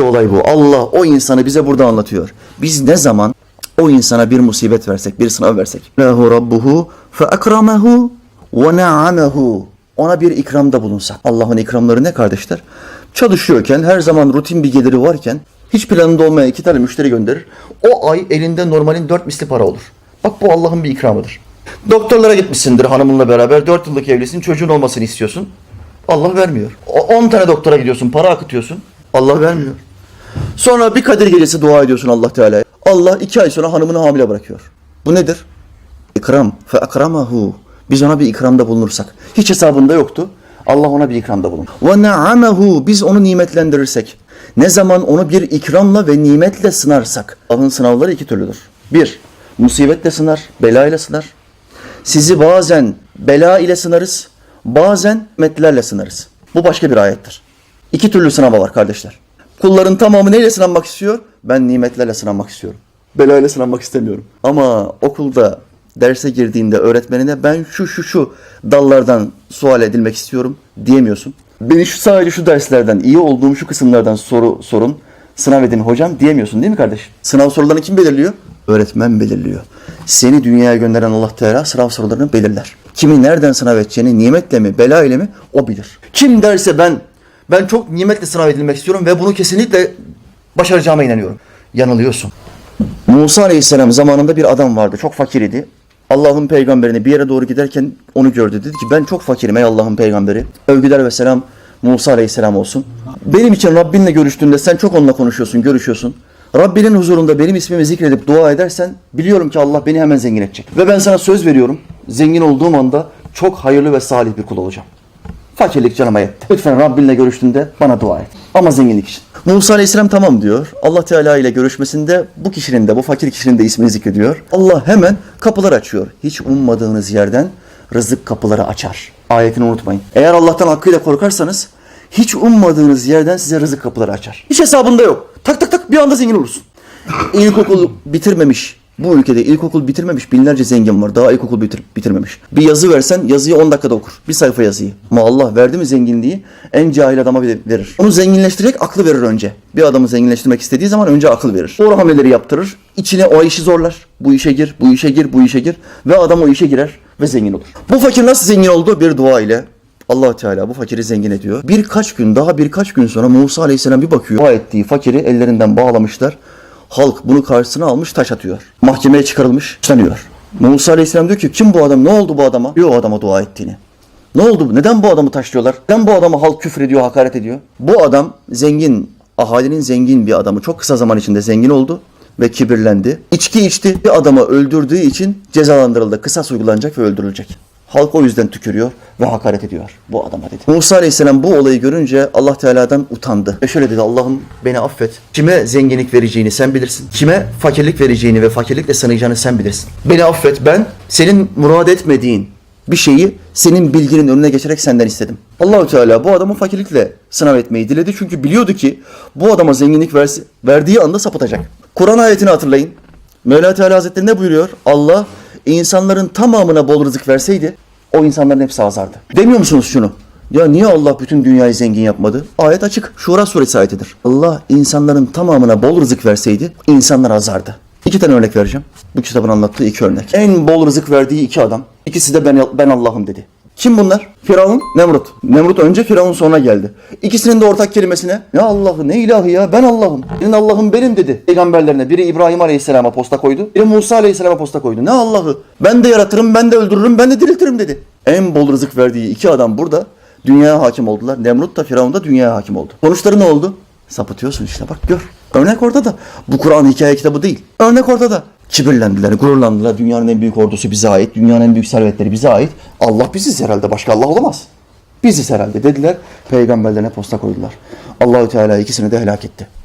İşte olay bu. Allah o insanı bize burada anlatıyor. Biz ne zaman o insana bir musibet versek, bir sınav versek. Lehu rabbuhu fe akramehu ve na'amehu. Ona bir ikramda bulunsak. Allah'ın ikramları ne kardeşler? Çalışıyorken, her zaman rutin bir geliri varken, hiç planında olmayan iki tane müşteri gönderir. O ay elinde normalin dört misli para olur. Bak bu Allah'ın bir ikramıdır. Doktorlara gitmişsindir hanımınla beraber. Dört yıllık evlisin, çocuğun olmasını istiyorsun. Allah vermiyor. O- On tane doktora gidiyorsun, para akıtıyorsun. Allah vermiyor. Sonra bir Kadir gecesi dua ediyorsun Allah Teala'ya. Allah iki ay sonra hanımını hamile bırakıyor. Bu nedir? İkram. Fe akramahu. Biz ona bir ikramda bulunursak. Hiç hesabında yoktu. Allah ona bir ikramda bulun. Ve na'amahu. Biz onu nimetlendirirsek. Ne zaman onu bir ikramla ve nimetle sınarsak. Allah'ın sınavları iki türlüdür. Bir, musibetle sınar, bela ile sınar. Sizi bazen bela ile sınarız, bazen nimetlerle sınarız. Bu başka bir ayettir. İki türlü sınava var kardeşler. Kulların tamamı neyle sınanmak istiyor? Ben nimetlerle sınanmak istiyorum. Belayla sınanmak istemiyorum. Ama okulda derse girdiğinde öğretmenine ben şu şu şu dallardan sual edilmek istiyorum diyemiyorsun. Beni şu sadece şu derslerden, iyi olduğum şu kısımlardan soru sorun, sınav edin hocam diyemiyorsun değil mi kardeş? Sınav sorularını kim belirliyor? Öğretmen belirliyor. Seni dünyaya gönderen Allah Teala sınav sorularını belirler. Kimi nereden sınav edeceğini, nimetle mi, bela ile mi o bilir. Kim derse ben ben çok nimetle sınav edilmek istiyorum ve bunu kesinlikle başaracağıma inanıyorum. Yanılıyorsun. Musa Aleyhisselam zamanında bir adam vardı. Çok fakir idi. Allah'ın peygamberini bir yere doğru giderken onu gördü. Dedi ki ben çok fakirim ey Allah'ın peygamberi. Övgüler ve selam Musa Aleyhisselam olsun. Benim için Rabbinle görüştüğünde sen çok onunla konuşuyorsun, görüşüyorsun. Rabbinin huzurunda benim ismimi zikredip dua edersen biliyorum ki Allah beni hemen zengin edecek. Ve ben sana söz veriyorum. Zengin olduğum anda çok hayırlı ve salih bir kul olacağım. Fakirlik canıma yetti. Lütfen Rabbinle görüştüğünde bana dua et. Ama zenginlik için. Musa Aleyhisselam tamam diyor. Allah Teala ile görüşmesinde bu kişinin de bu fakir kişinin de ismini zikrediyor. Allah hemen kapılar açıyor. Hiç ummadığınız yerden rızık kapıları açar. Ayetini unutmayın. Eğer Allah'tan hakkıyla korkarsanız hiç ummadığınız yerden size rızık kapıları açar. Hiç hesabında yok. Tak tak tak bir anda zengin olursun. İlkokul bitirmemiş. Bu ülkede ilkokul bitirmemiş binlerce zengin var. Daha ilkokul bitir, bitirmemiş. Bir yazı versen yazıyı 10 dakikada okur. Bir sayfa yazıyı. Ama Allah verdi mi zenginliği en cahil adama bile verir. Onu zenginleştirecek aklı verir önce. Bir adamı zenginleştirmek istediği zaman önce akıl verir. O hamleleri yaptırır. İçine o işi zorlar. Bu işe gir, bu işe gir, bu işe gir. Ve adam o işe girer ve zengin olur. Bu fakir nasıl zengin oldu? Bir dua ile. allah Teala bu fakiri zengin ediyor. Birkaç gün daha birkaç gün sonra Musa Aleyhisselam bir bakıyor. Dua ettiği fakiri ellerinden bağlamışlar. Halk bunu karşısına almış taş atıyor. Mahkemeye çıkarılmış, taşlanıyor. Musa Aleyhisselam diyor ki kim bu adam? Ne oldu bu adama? Diyor o adama dua ettiğini. Ne oldu? Neden bu adamı taşlıyorlar? Neden bu adama halk küfür ediyor, hakaret ediyor? Bu adam zengin, ahalinin zengin bir adamı. Çok kısa zaman içinde zengin oldu ve kibirlendi. İçki içti. Bir adamı öldürdüğü için cezalandırıldı. Kısas uygulanacak ve öldürülecek. Halk o yüzden tükürüyor ve hakaret ediyor bu adama dedi. Musa Aleyhisselam bu olayı görünce Allah Teala'dan utandı. Ve şöyle dedi Allah'ım beni affet. Kime zenginlik vereceğini sen bilirsin. Kime fakirlik vereceğini ve fakirlikle sınayacağını sen bilirsin. Beni affet ben senin murad etmediğin bir şeyi senin bilginin önüne geçerek senden istedim. Allahü Teala bu adamı fakirlikle sınav etmeyi diledi. Çünkü biliyordu ki bu adama zenginlik versi, verdiği anda sapıtacak. Kur'an ayetini hatırlayın. Mevla Teala Hazretleri ne buyuruyor? Allah insanların tamamına bol rızık verseydi o insanların hepsi azardı. Demiyor musunuz şunu? Ya niye Allah bütün dünyayı zengin yapmadı? Ayet açık. Şura suresi ayetidir. Allah insanların tamamına bol rızık verseydi insanlar azardı. İki tane örnek vereceğim. Bu kitabın anlattığı iki örnek. En bol rızık verdiği iki adam. İkisi de ben, ben Allah'ım dedi. Kim bunlar? Firavun, Nemrut. Nemrut önce Firavun sonra geldi. İkisinin de ortak kelimesine ya Allah'ı ne ilahı ya ben Allah'ım. Senin Allah'ım benim dedi. Peygamberlerine biri İbrahim Aleyhisselam'a posta koydu. Biri Musa Aleyhisselam'a posta koydu. Ne Allah'ı? Ben de yaratırım, ben de öldürürüm, ben de diriltirim dedi. En bol rızık verdiği iki adam burada dünyaya hakim oldular. Nemrut da Firavun da dünyaya hakim oldu. Sonuçları ne oldu? Sapıtıyorsun işte bak gör. Örnek ortada. Bu Kur'an hikaye kitabı değil. Örnek ortada. Kibirlendiler, gururlandılar. Dünyanın en büyük ordusu bize ait. Dünyanın en büyük servetleri bize ait. Allah biziz herhalde. Başka Allah olamaz. Biziz herhalde dediler. Peygamberlerine posta koydular. Allahü Teala ikisini de helak etti.